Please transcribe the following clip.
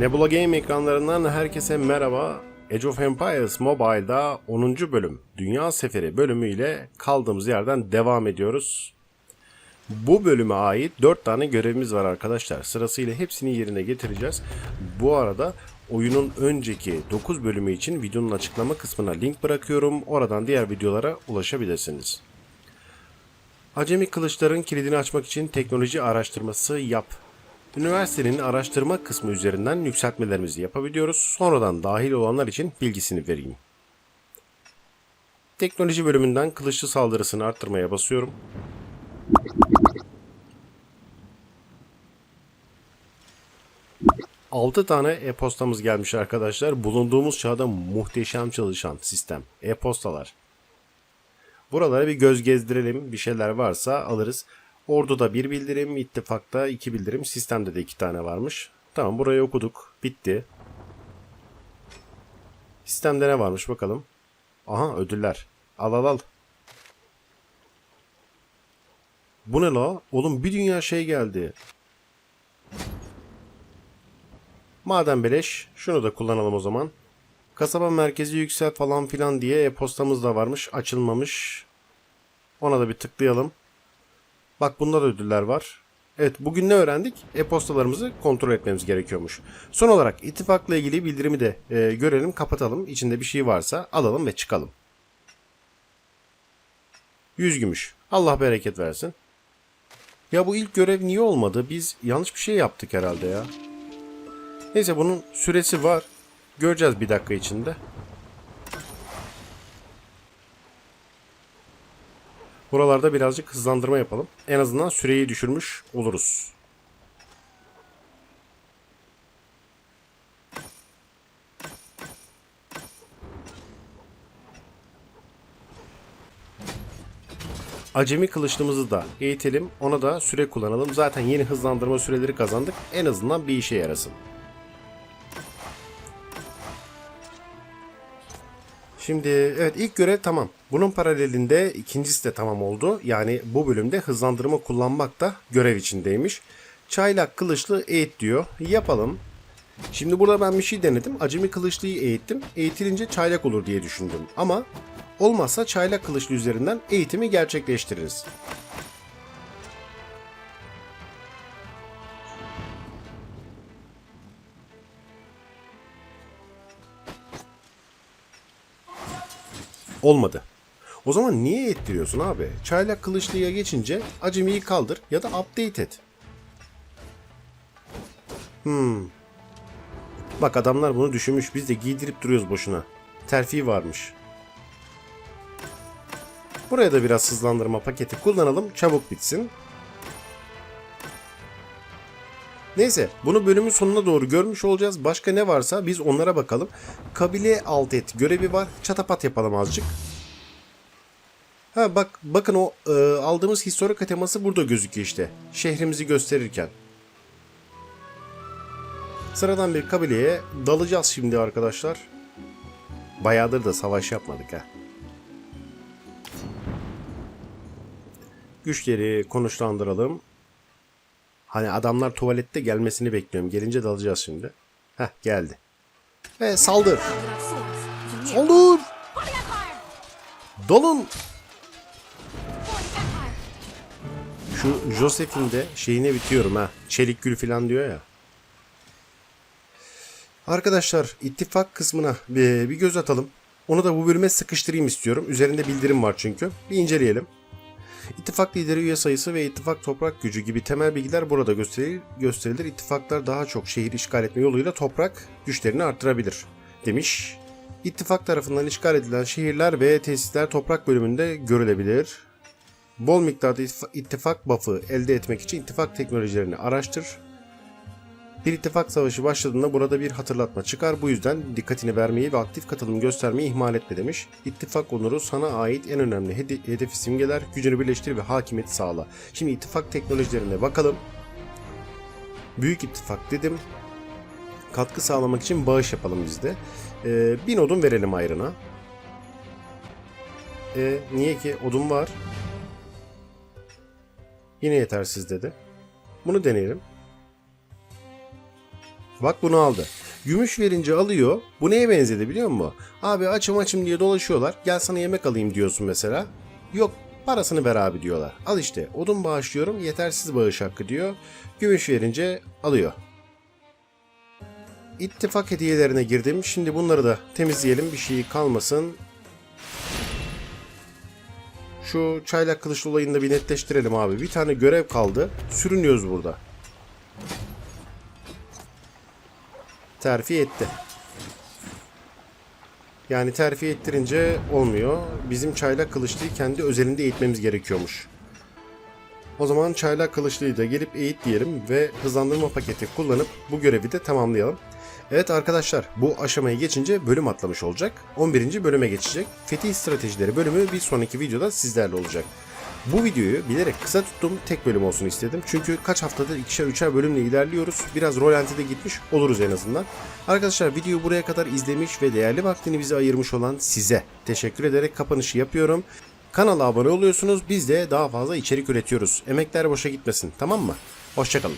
Nebula Game ekranlarından herkese merhaba. Age of Empires Mobile'da 10. bölüm Dünya Seferi bölümüyle kaldığımız yerden devam ediyoruz. Bu bölüme ait 4 tane görevimiz var arkadaşlar. Sırasıyla hepsini yerine getireceğiz. Bu arada oyunun önceki 9 bölümü için videonun açıklama kısmına link bırakıyorum. Oradan diğer videolara ulaşabilirsiniz. Acemi kılıçların kilidini açmak için teknoloji araştırması yap. Üniversitenin araştırma kısmı üzerinden yükseltmelerimizi yapabiliyoruz. Sonradan dahil olanlar için bilgisini vereyim. Teknoloji bölümünden kılıçlı saldırısını arttırmaya basıyorum. Altı tane e-postamız gelmiş arkadaşlar. Bulunduğumuz çağda muhteşem çalışan sistem. E-postalar. Buralara bir göz gezdirelim. Bir şeyler varsa alırız. Ordu'da bir bildirim, ittifakta iki bildirim, sistemde de iki tane varmış. Tamam burayı okuduk. Bitti. Sistemde ne varmış bakalım. Aha ödüller. Al al al. Bu ne la? Oğlum bir dünya şey geldi. Madem beleş şunu da kullanalım o zaman. Kasaba merkezi yüksel falan filan diye e-postamız da varmış. Açılmamış. Ona da bir tıklayalım. Bak bunda da ödüller var. Evet bugün ne öğrendik? E-postalarımızı kontrol etmemiz gerekiyormuş. Son olarak ittifakla ilgili bildirimi de e, görelim, kapatalım. İçinde bir şey varsa alalım ve çıkalım. 100 gümüş. Allah bereket versin. Ya bu ilk görev niye olmadı? Biz yanlış bir şey yaptık herhalde ya. Neyse bunun süresi var. Göreceğiz bir dakika içinde. Buralarda birazcık hızlandırma yapalım. En azından süreyi düşürmüş oluruz. Acemi kılıçlımızı da eğitelim. Ona da süre kullanalım. Zaten yeni hızlandırma süreleri kazandık. En azından bir işe yarasın. Şimdi evet ilk görev tamam. Bunun paralelinde ikincisi de tamam oldu. Yani bu bölümde hızlandırma kullanmak da görev içindeymiş. Çaylak kılıçlı eğit diyor. Yapalım. Şimdi burada ben bir şey denedim. Acemi kılıçlıyı eğittim. Eğitilince çaylak olur diye düşündüm. Ama olmazsa çaylak kılıçlı üzerinden eğitimi gerçekleştiririz. Olmadı. O zaman niye ettiriyorsun abi? Çaylak kılıçlıya geçince acemiyi kaldır ya da update et. Hmm. Bak adamlar bunu düşünmüş biz de giydirip duruyoruz boşuna. Terfi varmış. Buraya da biraz hızlandırma paketi kullanalım çabuk bitsin. Neyse bunu bölümün sonuna doğru görmüş olacağız. Başka ne varsa biz onlara bakalım. Kabile alt et görevi var. Çatapat yapalım azıcık. Ha bak bakın o e, aldığımız historik teması burada gözüküyor işte. Şehrimizi gösterirken. Sıradan bir kabileye dalacağız şimdi arkadaşlar. Bayağıdır da savaş yapmadık ha. Güçleri konuşlandıralım. Hani adamlar tuvalette gelmesini bekliyorum. Gelince dalacağız şimdi. Heh geldi. Ve saldır. Saldır. Dalın. Şu Joseph'in de şeyine bitiyorum ha. Çelik gül falan diyor ya. Arkadaşlar ittifak kısmına bir, bir göz atalım. Onu da bu bölüme sıkıştırayım istiyorum. Üzerinde bildirim var çünkü. Bir inceleyelim. İttifak lideri üye sayısı ve ittifak toprak gücü gibi temel bilgiler burada gösterilir. gösterilir. İttifaklar daha çok şehir işgal etme yoluyla toprak güçlerini arttırabilir demiş. İttifak tarafından işgal edilen şehirler ve tesisler toprak bölümünde görülebilir. Bol miktarda ittifak buff'ı elde etmek için ittifak teknolojilerini araştır. Bir ittifak savaşı başladığında burada bir hatırlatma çıkar. Bu yüzden dikkatini vermeyi ve aktif katılım göstermeyi ihmal etme demiş. İttifak onuru sana ait en önemli hede- hedefi simgeler. Gücünü birleştir ve hakimiyeti sağla. Şimdi ittifak teknolojilerine bakalım. Büyük ittifak dedim. Katkı sağlamak için bağış yapalım biz de. Ee, bin odun verelim ayrına. E, niye ki? Odun var. Yine yetersiz dedi. Bunu deneyelim. Bak bunu aldı. Gümüş verince alıyor. Bu neye benzedi biliyor musun? Abi açım açım diye dolaşıyorlar. Gel sana yemek alayım diyorsun mesela. Yok parasını ver abi diyorlar. Al işte odun bağışlıyorum yetersiz bağış hakkı diyor. Gümüş verince alıyor. İttifak hediyelerine girdim. Şimdi bunları da temizleyelim bir şey kalmasın. Şu çaylak kılıçlı olayını da bir netleştirelim abi. Bir tane görev kaldı. Sürünüyoruz burada. Terfi etti. Yani terfi ettirince olmuyor. Bizim çaylak kılıçlıyı kendi özelinde eğitmemiz gerekiyormuş. O zaman çaylak kılıçlıyı da gelip eğit diyelim ve hızlandırma paketi kullanıp bu görevi de tamamlayalım. Evet arkadaşlar bu aşamayı geçince bölüm atlamış olacak. 11. bölüme geçecek. Fetih stratejileri bölümü bir sonraki videoda sizlerle olacak. Bu videoyu bilerek kısa tuttum. Tek bölüm olsun istedim. Çünkü kaç haftadır ikişer üçer bölümle ilerliyoruz. Biraz rolantide gitmiş oluruz en azından. Arkadaşlar videoyu buraya kadar izlemiş ve değerli vaktini bize ayırmış olan size teşekkür ederek kapanışı yapıyorum. Kanala abone oluyorsunuz. Biz de daha fazla içerik üretiyoruz. Emekler boşa gitmesin. Tamam mı? Hoşçakalın.